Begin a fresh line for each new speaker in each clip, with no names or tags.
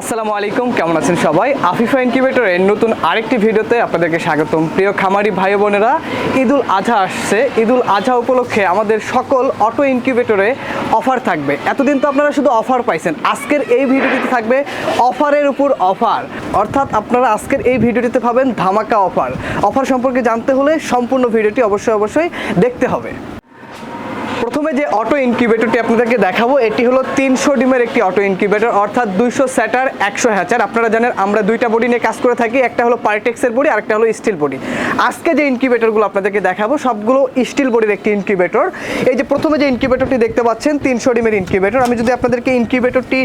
আসসালামু আলাইকুম, কেমন আছেন সবাই? আফিফা ইনকিউবেটরের নতুন আরেকটি ভিডিওতে আপনাদেরকে স্বাগতম। প্রিয় খামারি ভাই বোনেরা, ঈদুল আজহা আসছে। ঈদুল আজহা উপলক্ষে আমাদের সকল অটো ইনকিউবেটরে অফার থাকবে। এতদিন তো আপনারা শুধু অফার পাইছেন। আজকের এই ভিডিওটিতে থাকবে অফারের উপর অফার। অর্থাৎ আপনারা আজকের এই ভিডিওটিতে পাবেন ধামাকা অফার। অফার সম্পর্কে জানতে হলে সম্পূর্ণ ভিডিওটি অবশ্যই অবশ্যই দেখতে হবে। প্রথমে যে অটো ইনকিউবেটরটি আপনাদেরকে দেখাবো, এটি হলো তিনশো ডিমের একটি অটো ইনকিউবেটর অর্থাৎ দুইশো স্যাটার একশো হ্যাচার। আপনারা জানেন, আমরা দুইটা বডি নিয়ে কাজ করে থাকি, একটা হলো পার্টেক্সের বডি আর একটা হলো স্টিল বডি আজকে যে ইনকিউবেটরগুলো আপনাদেরকে দেখাবো, সবগুলো স্টিল বডির একটি ইনকিউবেটর এই যে প্রথমে যে ইনকিউবেটরটি দেখতে পাচ্ছেন, তিনশো ডিমের ইনকিউবেটর আমি যদি আপনাদেরকে ইনকিউবেটরটি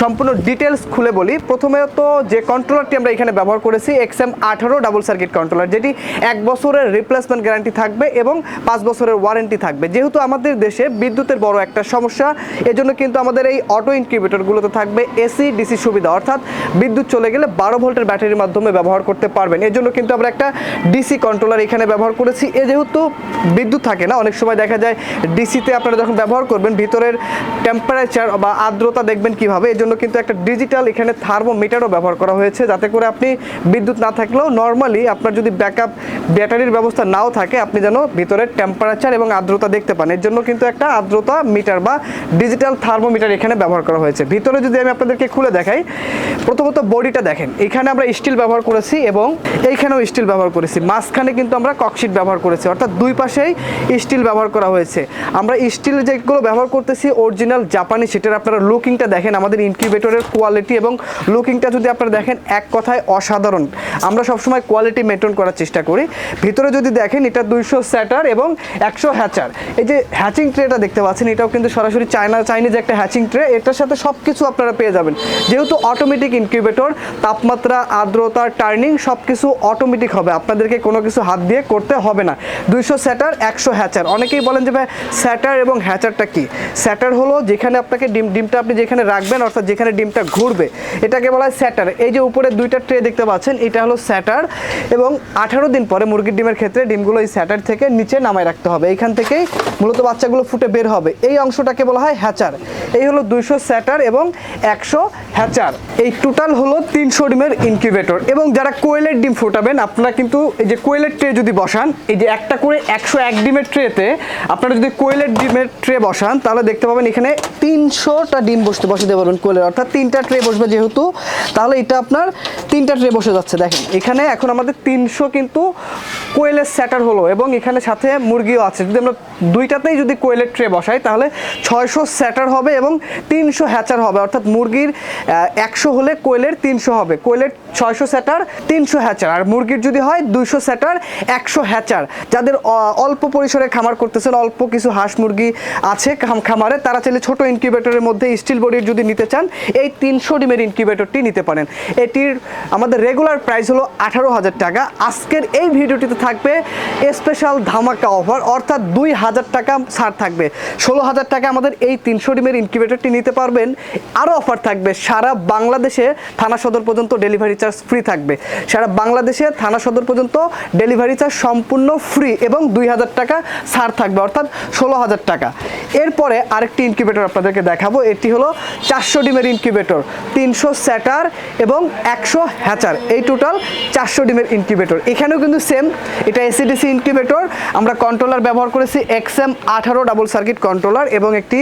সম্পূর্ণ ডিটেলস খুলে বলি প্রথমে তো যে কন্ট্রোলারটি আমরা এখানে ব্যবহার করেছি এক্স এম আঠারো ডাবল সার্কিট কন্ট্রোলার যেটি এক বছরের রিপ্লেসমেন্ট গ্যারান্টি থাকবে এবং পাঁচ বছরের ওয়ারেন্টি থাকবে। যেহেতু আমাদের দেশে বিদ্যুতের বড় একটা সমস্যা। এজন্য কিন্তু আমাদের এই অটো ইনকিউবেটরগুলোতে থাকবে এসি, ডিসি সুবিধা। অর্থাৎ বিদ্যুৎ চলে গেলে বারো ভোল্টের ব্যাটারির মাধ্যমে ব্যবহার করতে পারবেন। এর জন্য কিন্তু আমরা একটা ডিসি কন্ট্রোলার এখানে ব্যবহার করেছি। এ যেহেতু বিদ্যুৎ থাকে না, অনেক সময় দেখা যায় ডিসিতে আপনারা যখন ব্যবহার করবেন, ভিতরের টেম্পারেচার বা আর্দ্রতা দেখবেন কীভাবে এর জন্য কিন্তু একটা ডিজিটাল এখানে থার্মোমিটারও ব্যবহার করা হয়েছে, যাতে করে আপনি বিদ্যুৎ না থাকলেও নর্মালি আপনার যদি ব্যাকআপ ব্যাটারির ব্যবস্থা নাও থাকে, আপনি যেন ভিতরের টেম্পারেচার এবং আর্দ্রতা দেখতে পান। এর জন্য কিন্তু একটা আর্দ্রতা মিটার বা ডিজিটাল থার্মোমিটার এখানে ব্যবহার করা হয়েছে। ভিতরে যদি আমি আপনাদেরকে খুলে দেখাই, প্রথমত বডিটা দেখেন। এখানে আমরা স্টিল ব্যবহার করেছি এবং এইখানেও স্টিল ব্যবহার করেছি। মাঝখানে কিন্তু আমরা ককশিট ব্যবহার করেছি। অর্থাৎ দুই পাশেই স্টিল ব্যবহার করা হয়েছে। আমরা স্টিল যেগুলো ব্যবহার করতেছি, অরিজিনাল জাপানি, সেটার আপনারা লুকিংটা দেখেন। আমাদের ইনকিউবেটরের কোয়ালিটি এবং লুকিংটা যদি আপনারা দেখেন, এক কথায় অসাধারণ। আমরা সবসময় কোয়ালিটি মেনটেন করার চেষ্টা করি। ভিতরে যদি দেখেন, এটা দুইশো স্যাটার এবং একশো হ্যাচার। এই যে হ্যাচিং ট্রেটা দেখতে পাচ্ছেন। এটাও কিন্তু সরাসরি চায়না চাইনিজ একটা হ্যাচিং ট্রে এটার সাথে সব কিছু আপনারা পেয়ে যাবেন। যেহেতু অটোমেটিক ইনকিউবেটর তাপমাত্রা, আর্দ্রতা টার্নিং সব কিছু অটোমেটিক হবে। আপনাদেরকে কোনো কিছু হাত দিয়ে করতে হবে না। দুইশো স্যাটার, একশো হ্যাচার অনেকেই বলেন যে, ভাই, স্যাটার এবং হ্যাচারটা কি? স্যাটার হলো যেখানে আপনাকে ডিম, ডিমটা আপনি যেখানে রাখবেন, অর্থাৎ যেখানে ডিমটা ঘুরবে, এটাকে বলা হয় স্যাটার। এই যে উপরে দুইটা ট্রে দেখতে পাচ্ছেন, এটা হলো স্যাটার এবং আঠারো দিন পরে মুরগির ডিমের ক্ষেত্রে ডিমগুলো এই স্যাটার থেকে নিচে নামায় রাখতে হবে। এইখান থেকেই মূলত বাচ্চাগুলো ফুটে বের হবে। এই অংশটাকে বলা হয় হ্যাচার। এই হলো দুইশো স্যাটার এবং একশো হ্যাচার। এই টোটাল হলো তিনশো ডিমের ইনকিউবেটর। এবং যারা কোয়েলের ডিম ফোটাবেন, আপনারা কিন্তু এই যে কোয়েলের ট্রে যদি বসান, এই যে একটা করে একশো এক ডিমের ট্রেতে আপনারা যদি কোয়েলের ডিমের ট্রে বসান, তাহলে দেখতে পাবেন এখানে তিনশোটা ডিম বসতে বসে দেবেন কোয়েলের। অর্থাৎ তিনটা ট্রে বসবে যেহেতু, তাহলে এটা আপনার তিনটা ট্রে বসে যাচ্ছে। দেখেন, এখানে এখন আমাদের তিনশো কিন্তু কোয়েলের স্যাটার হলো এবং এখানে সাথে মুরগিও আছে। যদি আমরা দুইটাতেই যদি কোয়েলের ট্রে বসাই, তাহলে ছয়শো স্যাটার হবে এবং তিনশো হ্যাচার হবে। অর্থাৎ মুরগির একশো হলে কোয়েলের তিনশো হবে। কোয়েলের ছয়শো স্যাটার, তিনশো হ্যাচার। আর মুরগির যদি হয় দুইশো স্যাটার, একশো হ্যাচার। যাদের অল্প পরিসরে খামার করতেছেন, অল্প কিছু হাঁস মুরগি আছে খামারে, তারা চাইলে ছোট ইনকিউবেটরের মধ্যে স্টিল বডির যদি নিতে চান, এই তিনশো ডিমের ইনকিউবেটরটি নিতে পারেন। এটির আমাদের রেগুলার প্রাইস হলো আঠারো হাজার টাকা। আজকের এই ভিডিওটিতে থাকবে স্পেশাল ধামাকা অফার অর্থাৎ দুই হাজার টাকা ছাড় থাকবে। ষোলো হাজার টাকা আমাদের এই তিনশো ডিমের ইনকিউবেটরটি নিতে পারবেন। আরও অফার থাকবে। সারা বাংলাদেশে থানা সদর পর্যন্ত ডেলিভারি চার্জ ফ্রি থাকবে। সারা বাংলাদেশে থানা সদর পর্যন্ত ডেলিভারি চার্জ সম্পূর্ণ ফ্রি এবং দুই হাজার টাকা ছাড় থাকবে, অর্থাৎ ষোলো হাজার টাকা। এরপরে আরেকটি ইনকিউবেটর আপনাদেরকে দেখাবো। এটি হলো চারশো ডিমের ইনকিউবেটর তিনশো স্যাটার এবং একশো হ্যাচার। এই টোটাল চারশো ডিমের ইনকিউবেটর এখানেও কিন্তু সেম এটা এসিডিসি ইনকিউবেটর আমরা কন্ট্রোলার ব্যবহার করেছি এক্সএম আঠারো ডাবল সার্কিট কন্ট্রোলার এবং একটি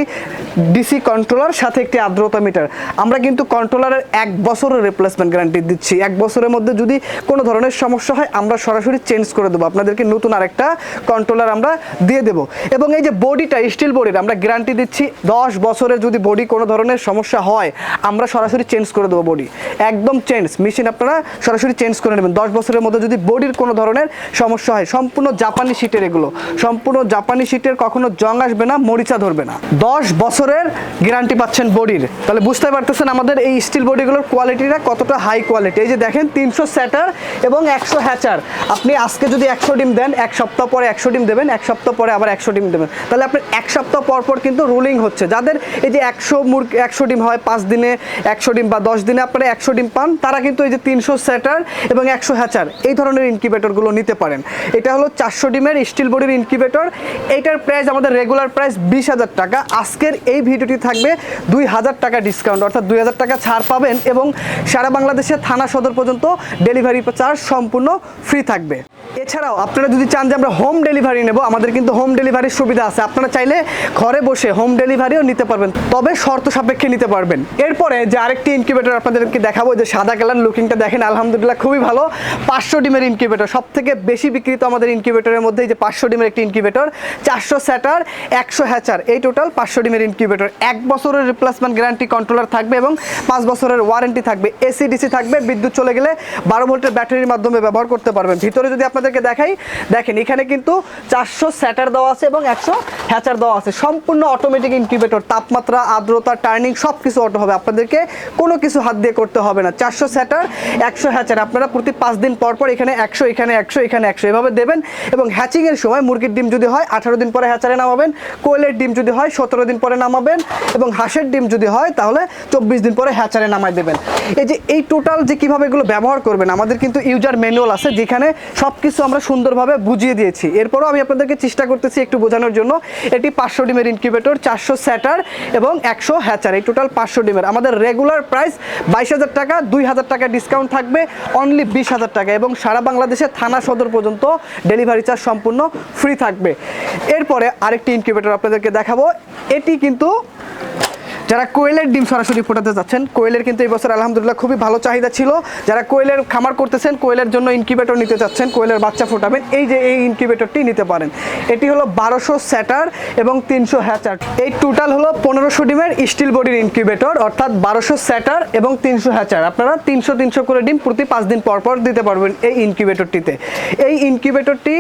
ডিসি কন্ট্রোলার সাথে একটি আর্দ্রতা মিটার আমরা কিন্তু কন্ট্রোলারের এক বছরের রিপ্লেসমেন্ট গ্যারান্টি দিচ্ছি। এক বছরের মধ্যে যদি কোনো ধরনের সমস্যা হয়, আমরা সরাসরি চেঞ্জ করে দেবো। আপনাদেরকে নতুন আরেকটা কন্ট্রোলার আমরা দিয়ে দেবো। এবং এই যে বডিটা স্টিল বডির আমরা গ্যারান্টি দিচ্ছি, দশ বছরের যদি বডি কোনো ধরনের সমস্যা হয়, আমরা সরাসরি চেঞ্জ করে দেবো বডি একদম চেঞ্জ মেশিন আপনারা সরাসরি চেঞ্জ করে নেবেন। দশ বছরের মধ্যে যদি বডির কোনো ধরনের সমস্যা হয়, সম্পূর্ণ জাপানি শিটের এগুলো। সম্পূর্ণ জাপানি শিটের কখনো জং আসবে না, মরিচা ধরবে না। দশ বছরের গ্যারান্টি পাচ্ছেন বডির। তাহলে বুঝতে পারতেছেন আমাদের এই স্টিল বডিগুলোর কোয়ালিটিটা কতটা হাই কোয়ালিটি এই যে দেখেন, তিনশো স্যাটার এবং একশো হ্যাচার। আপনি আজকে যদি একশো ডিম দেন, এক সপ্তাহ পরে একশো ডিম দেবেন, এক সপ্তাহ পরে আবার একশো ডিম দেবেন। তাহলে আপনার এক সপ্তাহ পর পর কিন্তু রুলিং হচ্ছে। যাদের এই যে একশো মুরগি, একশো ডিম হয় পাঁচ দিনে, একশো ডিম বা দশ দিনে আপনারা একশো ডিম পান, তারা কিন্তু এই যে তিনশো স্যাটার এবং একশো হ্যাচার এই ধরনের ইনকিউবেটরগুলো নিতে পারেন। এটা হলো চারশো ডিমের স্টিল বডির ইনকিউবেটর এইটার প্রাইস আমাদের রেগুলার প্রাইস বিশ হাজার টাকা। আজকের এই ভিডিওটি থাকবে দুই হাজার টাকা ডিসকাউন্ট অর্থাৎ দুই হাজার টাকা ছাড় পাবেন এবং সারা বাংলাদেশে থানা সদর পর্যন্ত ডেলিভারি চার্জ সম্পূর্ণ ফ্রি থাকবে। এছাড়াও আপনারা যদি চান যে আমরা হোম ডেলিভারি নেব, আমাদের কিন্তু হোম ডেলিভারির সুবিধা আছে। আপনারা চাইলে ঘরে বসে হোম ডেলিভারিও নিতে পারবেন, তবে শর্ত সাপেক্ষে নিতে পারবেন। এরপরে যে আরেকটি ইনকিউবেটর আপনাদেরকে দেখাবো যে সাদা কালার লুকিংটা দেখেন, আলহামদুলিল্লাহ খুবই ভালো। পাঁচশো ডিমের ইনকিউবেটর সব থেকে বেশি বিক্রিত আমাদের ইনকিউবেটরের মধ্যে যে পাঁচশো ডিমের একটি ইনকিউবেটর চারশো স্যাটার, একশো হ্যাচার। এই টোটাল পাঁচশো ডিমের ইনকিউবেটর এক বছরের রিপ্লেসমেন্ট গ্যারান্টি কন্ট্রোলার থাকবে এবং পাঁচ বছরের ওয়ারেন্টি থাকবে। এসি ডিসি থাকবে, বিদ্যুৎ চলে গেলে বারো ভোল্টের ব্যাটারির মাধ্যমে ব্যবহার করতে পারবেন। ভিতরে যদি আপনাদেরকে দেখাই, দেখেন, এখানে কিন্তু চারশো স্যাটার দেওয়া আছে এবং একশো হ্যাচার দেওয়া আছে। সম্পূর্ণ অটোমেটিক ইনকিউবেটর তাপমাত্রা, আর্দ্রতা টার্নিং সব কিছু অটো হবে। আপনাদেরকে কোনো কিছু হাত দিয়ে করতে হবে না। চারশো স্যাটার, একশো হ্যাচার। আপনারা প্রতি পাঁচ দিন পর পর এখানে একশো এখানে একশো এখানে একশো। এভাবে দেবেন এবং হ্যাচিংয়ের সময় মুরগির ডিম যদি হয় আঠারো দিন পরে হ্যাচারে নামাবেন, কোয়েলের ডিম যদি হয় সতেরো দিন পরে নামাবেন এবং হাঁসের ডিম যদি হয় তাহলে চব্বিশ দিন পরে হ্যাচারে নামাই দেবেন। এই যে এই টোটাল যে কীভাবে এগুলো ব্যবহার করবেন, আমাদের কিন্তু ইউজার ম্যানুয়াল আছে যেখানে সব কিছু আমরা সুন্দরভাবে বুঝিয়ে দিয়েছি। এরপরও আমি আপনাদেরকে চেষ্টা করতেছি একটু বোঝানোর জন্য। এটি পাঁচশো ডিমের ইনকিউবেটর চারশো স্যাটার এবং একশো হ্যাচার। এই টোটাল পাঁচশো ডিমের। আমাদের রেগুলার প্রাইস বাইশ হাজার টাকা, দুই হাজার টাকা ডিসকাউন্ট থাকবে অনলি বিশ হাজার টাকা এবং সারা বাংলাদেশে থানা সদর পর্যন্ত ডেলিভারি চার্জ সম্পূর্ণ ফ্রি থাকবে। এরপরে আরেকটি ইনকিউবেটর আপনাদেরকে দেখাবো। এটি কিন্তু যারা কোয়েলের ডিম সরাসরি ফোটাতে যাচ্ছেন, কোয়েলের কিন্তু এই বছর আলহামদুলিল্লাহ খুবই ভালো চাহিদা ছিল। যারা কোয়েলের খামার করতেছেন, কোয়েলের জন্য ইনকিউবেটর নিতে চাচ্ছেন কোয়েলের বাচ্চা ফোটাবেন, এই যে এই ইনকিউবেটরটি নিতে পারেন। এটি হলো বারোশো স্যাটার এবং তিনশো হ্যাচার। এই টোটাল হলো পনেরোশো ডিমের স্টিল বডির ইনকিউবেটর অর্থাৎ বারোশো স্যাটার এবং তিনশো হ্যাচার। আপনারা তিনশো তিনশো করে ডিম প্রতি পাঁচ দিন পর পর দিতে পারবেন এই ইনকিউবেটরটিতে এই ইনকিউবেটরটি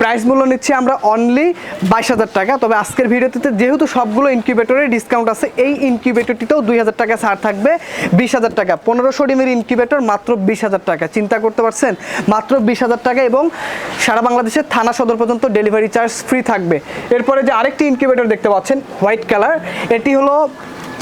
প্রাইস মূল্য নিচ্ছি আমরা অনলি বাইশ হাজার টাকা, তবে আজকের ভিডিওতে যেহেতু সবগুলো ইনকিউবেটরে ডিসকাউন্ট আছে, এই ইনকিউবেটরটিতেও দুই হাজার টাকা ছাড় থাকবে, বিশ হাজার টাকা। পনেরোশো ডিমের ইনকিউবেটর মাত্র বিশ হাজার টাকা। চিন্তা করতে পারছেন? মাত্র বিশ হাজার টাকা এবং সারা বাংলাদেশের থানা সদর পর্যন্ত ডেলিভারি চার্জ ফ্রি থাকবে। এরপরে যে আরেকটি ইনকিউবেটর দেখতে পাচ্ছেন, হোয়াইট কালার, এটি হলো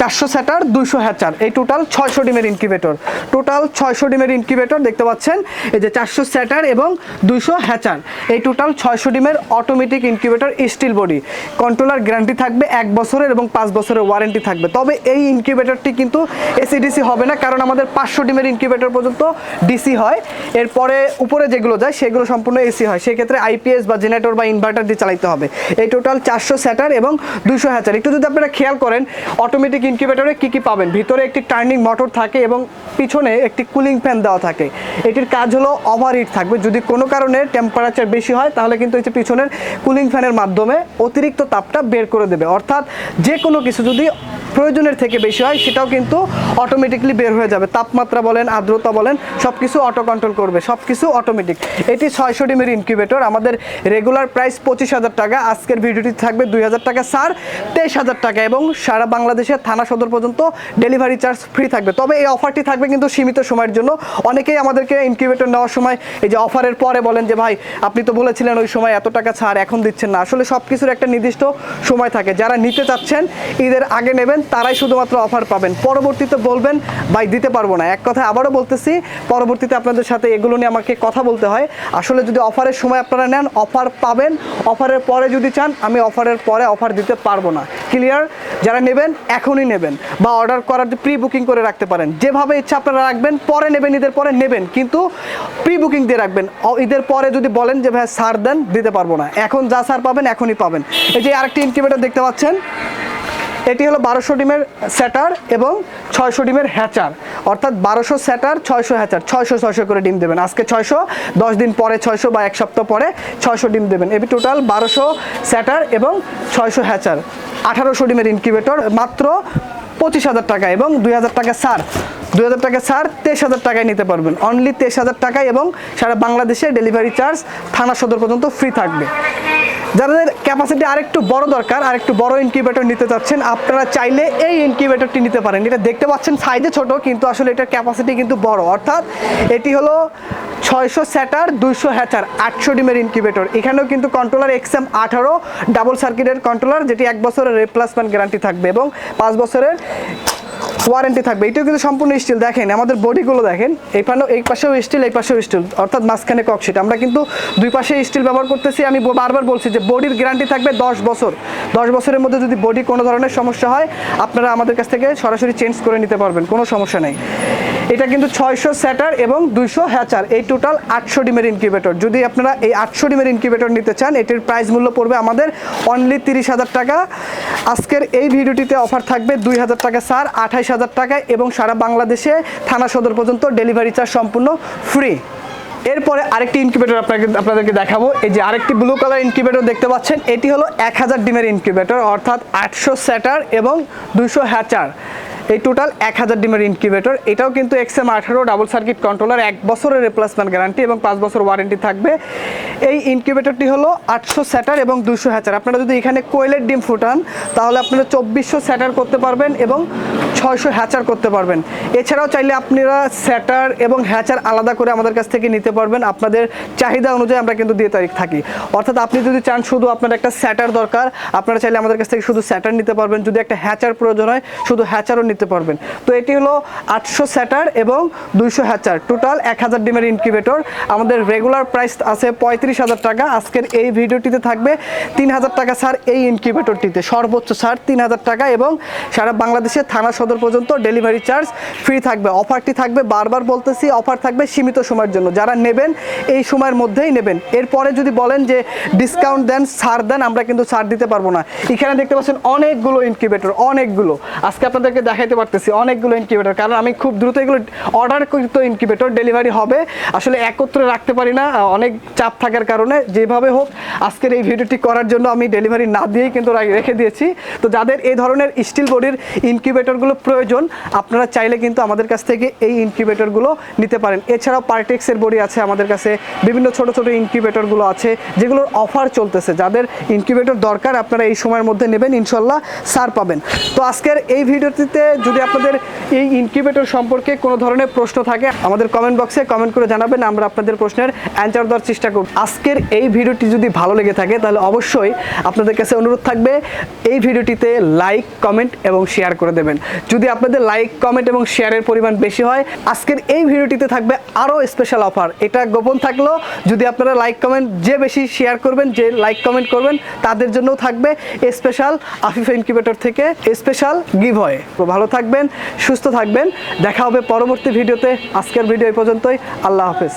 চারশো স্যাটার দুইশো হ্যাচার। এই টোটাল ছয়শো ডিমের ইনকিউবেটর টোটাল ছয়শো ডিমের ইনকিউবেটর দেখতে পাচ্ছেন, এই যে চারশো স্যাটার এবং দুইশো হ্যাচার। এই টোটাল ছয়শো ডিমের automatic incubator steel body controller guarantee থাকবে এক বছরের এবং পাঁচ বছরের ওয়ারেন্টি থাকবে। তবে এই ইনকিউবেটরটি কিন্তু এসিডিসি হবে না, কারণ আমাদের পাঁচশো ডিমের ইনকিউবেটর পর্যন্ত ডিসি হয়। এরপরে উপরে যেগুলো যায়, সেগুলো সম্পূর্ণ এসি হয়। সেক্ষেত্রে আইপিএস বা জেনারেটর বা ইনভার্টার দিয়ে চালাইতে হবে। এই টোটাল চারশো স্যাটার এবং দুইশো হ্যাচার। একটু যদি আপনারা খেয়াল করেন অটোমেটিক ইনকিউবেটরে কি কি পাবেন? ভিতরে একটি টার্নিং মোটর থাকে এবং পিছনে একটি কুলিং ফ্যান দেওয়া থাকে। এটির কাজ হলো ওভার হিট থাকবে। যদি কোনো কারণে টেম্পারেচার বেশি হয়, তাহলে কিন্তু এই যে পিছনের কুলিং ফ্যানের মাধ্যমে অতিরিক্ত তাপটা বের করে দেবে। অর্থাৎ যে কোনো কিছু যদি প্রয়োজনের থেকে বেশি হয়, সেটাও কিন্তু অটোমেটিকলি বের হয়ে যাবে। তাপমাত্রা বলেন, আর্দ্রতা বলেন সব কিছু অটো কন্ট্রোল করবে সব কিছু অটোমেটিক এটি ছয়শো ডিমের ইনকিউবেটর আমাদের রেগুলার প্রাইস পঁচিশ হাজার টাকা, আজকের ভিডিওটি থাকবে দুই হাজার টাকা সার তেইশ হাজার টাকা, এবং সারা বাংলাদেশের থানা সদর পর্যন্ত ডেলিভারি চার্জ ফ্রি থাকবে। তবে এই অফারটি থাকবে কিন্তু সীমিত সময়ের জন্য। অনেকেই আমাদেরকে ইনকিউবেটর নেওয়ার সময় এই যে অফারের পরে বলেন যে, ভাই, আপনি তো বলেছিলেন ওই সময় এত টাকা ছাড়, এখন দিচ্ছেন না। আসলে সব কিছুর একটা নির্দিষ্ট সময় থাকে। যারা নিতে চাচ্ছেন, ঈদের আগে নেবেন তারাই শুধুমাত্র অফার পাবেন। পরবর্তীতে বলবেন, ভাই, দিতে পারব না। এক কথা আবারও বলতেছি, পরবর্তীতে আপনাদের সাথে এগুলো নিয়ে আমাকে কথা বলতে হয়। আসলে যদি অফারের সময় আপনারা নেন অফার পাবেন। অফারের পরে যদি চান, আমি অফারের পরে অফার দিতে পারব না। ক্লিয়ার যারা নেবেন, এখনই নেবেন বা অর্ডার করার প্রি বুকিং করে রাখতে পারেন। যেভাবে ইচ্ছা আপনারা রাখবেন, পরে নেবেন, ঈদের পরে নেবেন। কিন্তু প্রি বুকিং দিয়ে রাখবেন। ঈদের পরে যদি বলেন যে, ভাই সার দেন, দিতে পারব না। এখন যা সার পাবেন, এখনই পাবেন। এই যে আরেকটি ইনকিউবেটর দেখতে পাচ্ছেন এটি হলো বারোশো ডিমের স্যাটার এবং ছয়শো ডিমের হ্যাচার। অর্থাৎ বারোশো স্যাটার, ছয়শো হ্যাচার। ছয়শো ছয়শো করে ডিম দেবেন। আজকে ছয়শো, দশ দিন পরে ছয়শো বা এক সপ্তাহ পরে ছয়শো ডিম দেবেন। এবি টোটাল বারোশো স্যাটার এবং ছয়শো হ্যাচার। আঠারোশো ডিমের ইনকিউবেটর মাত্র পঁচিশ হাজার টাকা এবং দুই হাজার টাকা সার। দুই হাজার টাকা ছাড়, তেইশ হাজার টাকায় নিতে পারবেন। অনলি তেইশ হাজার টাকায় এবং সারা বাংলাদেশে ডেলিভারি চার্জ থানা সদর পর্যন্ত ফ্রি থাকবে। যাদের ক্যাপাসিটি আরেকটু বড় দরকার, আরেকটু বড় ইনকিউবেটর নিতে চাচ্ছেন, আপনারা চাইলে এই ইনকিউবেটরটি নিতে পারেন। এটা দেখতে পাচ্ছেন সাইজে ছোট, কিন্তু আসলে এটার ক্যাপাসিটি কিন্তু বড়। অর্থাৎ এটি হলো ছয়শো স্যাটার দুইশো হ্যাচার আটশো ডিমের ইনকিউবেটর এখানেও কিন্তু কন্ট্রোলার এক্সএম আঠারো ডাবল সার্কিটের কন্ট্রোলার যেটি এক বছরের রিপ্লেসমেন্ট গ্যারান্টি থাকবে এবং পাঁচ বছরের ওয়ারেন্টি থাকবে। এটাও কিন্তু সম্পূর্ণ স্টিল দেখেন, আমাদের বডিগুলো দেখেন, এই পানো এই পাশেও স্টিল এই পাশেও স্টিল অর্থাৎ মাঝখানে ককশিট আমরা কিন্তু দুই পাশে স্টিল ব্যবহার করতেছি। আমি বারবার বলছি যে বডির গ্যারান্টি থাকবে দশ বছর। দশ বছরের মধ্যে যদি বডি কোনো ধরনের সমস্যা হয়, আপনারা আমাদের কাছ থেকে সরাসরি চেঞ্জ করে নিতে পারবেন। কোনো সমস্যা নেই। এটা কিন্তু ছয়শো স্যাটার এবং দুইশো হ্যাচার। এই টোটাল আটশো ডিমের ইনকিউবেটর যদি আপনারা এই আটশো ডিমের ইনকিউবেটর নিতে চান, এটির প্রাইস মূল্য পড়বে আমাদের অনলি তিরিশ হাজার টাকা। আজকের এই ভিডিওটিতে অফার থাকবে দুই হাজার টাকা স্যার আঠাইশ হাজার টাকা এবং সারা বাংলাদেশে থানা সদর পর্যন্ত ডেলিভারি চার্জ সম্পূর্ণ ফ্রি এরপরে আরেকটি ইনকিউবেটর আপনাকে, আপনাদেরকে দেখাবো। এই যে আরেকটি ব্লু কালার ইনকিউবেটর দেখতে পাচ্ছেন, এটি হলো এক হাজার ডিমের ইনকিউবেটর অর্থাৎ আটশো স্যাটার এবং দুইশো হ্যাচার। এই টোটাল এক হাজার ডিমের ইনকিউবেটর এটাও কিন্তু এক্সএম আঠারো ডাবল সার্কিট কন্ট্রোলার এক বছরের রিপ্লেসমেন্ট গ্যারান্টি এবং পাঁচ বছর ওয়ারেন্টি থাকবে। এই ইনকিউবেটরটি হলো আটশো স্যাটার এবং দুশো হ্যাচার। আপনারা যদি এখানে কোয়েলের ডিম ফুটান, তাহলে আপনারা চব্বিশশো স্যাটার করতে পারবেন এবং ছয়শো হ্যাচার করতে পারবেন। এছাড়াও চাইলে আপনারা স্যাটার এবং হ্যাচার আলাদা করে আমাদের কাছ থেকে নিতে পারবেন। আপনাদের চাহিদা অনুযায়ী আমরা কিন্তু দিয়ে তারিখ থাকি। অর্থাৎ আপনি যদি চান শুধু আপনার একটা স্যাটার দরকার, আপনারা চাইলে আমাদের কাছ থেকে শুধু স্যাটার নিতে পারবেন। যদি একটা হ্যাচার প্রয়োজন হয়, শুধু হ্যাচারও নিতে পারবেন। তো এটি হলো আটশো স্যাটার এবং দুইশো হ্যাচার। টোটাল এক হাজার ডিমের ইনকিউবেটর আমাদের রেগুলার প্রাইস আছে পঁয়ত্রিশ হাজার টাকা। আজকের এই ভিডিওটিতে থাকবে তিন হাজার টাকা, স্যার, এই ইনকিউবেটরটিতে সর্বোচ্চ, স্যার, তিন হাজার টাকা এবং সারা বাংলাদেশে থানা পর্যন্ত ডেলিভারি চার্জ ফ্রি থাকবে, অফারটি থাকবে, বারবার বলতেছি অফার থাকবে সীমিত সময়ের জন্য। যারা নেবেন, এই সময়ের মধ্যেই নেবেন। এরপরে যদি বলেন যে ডিসকাউন্ট দেন, ছাড় দেন, আমরা কিন্তু ছাড় দিতে পারব না। এখানে দেখতে পাচ্ছেন অনেকগুলো ইনকিউবেটর অনেকগুলো। আজকে আপনাদেরকে দেখাইতে পারতেছি অনেকগুলো ইনকিউবেটর কারণ আমি খুব দ্রুত এগুলো অর্ডার কৃত ইনকিউবেটর ডেলিভারি হবে। আসলে একত্রে রাখতে পারি না অনেক চাপ থাকার কারণে। যেভাবে হোক, আজকের এই ভিডিওটি করার জন্য আমি ডেলিভারি না দিয়েই কিন্তু রেখে দিয়েছি। তো যাদের এই ধরনের স্টিল বডির ইনকিউবেটরগুলো প্রয়োজন, আপনারা চাইলে কিন্তু আমাদের কাছ থেকে এই ইনকিউবেটরগুলো নিতে পারেন। এছাড়াও পার্টেক্সের বডি আছে আমাদের কাছে, বিভিন্ন ছোট ছোট ইনকিউবেটরগুলো আছে, যেগুলোর অফার চলতেছে। যাদের ইনকিউবেটর দরকার, আপনারা এই সময়ের মধ্যে নেবেন ইনশাল্লাহ সার পাবেন। তো আজকের এই ভিডিওটিতে যদি আপনাদের এই ইনকিউবেটর সম্পর্কে কোনো ধরনের প্রশ্ন থাকে, আমাদের কমেন্ট বক্সে কমেন্ট করে জানাবেন, আমরা আপনাদের প্রশ্নের অ্যান্সার দেওয়ার চেষ্টা করব। আজকের এই ভিডিওটি যদি ভালো লেগে থাকে, তাহলে অবশ্যই আপনাদের কাছে অনুরোধ থাকবে, এই ভিডিওটিতে লাইক কমেন্ট এবং শেয়ার করে দেবেন। যদি আপনাদের লাইক কমেন্ট এবং শেয়ারের পরিমাণ বেশি হয়, আজকের এই ভিডিওটিতে থাকবে আরও স্পেশাল অফার এটা গোপন থাকলেও যদি আপনারা লাইক কমেন্ট যে বেশি শেয়ার করবেন, যে লাইক কমেন্ট করবেন, তাদের জন্যও থাকবে স্পেশাল আফিফা ইনকিউবেটর থেকে স্পেশাল গিভ হয় ভালো থাকবেন, সুস্থ থাকবেন। দেখা হবে পরবর্তী ভিডিওতে। আজকের ভিডিও এই পর্যন্তই। আল্লাহ হাফেজ।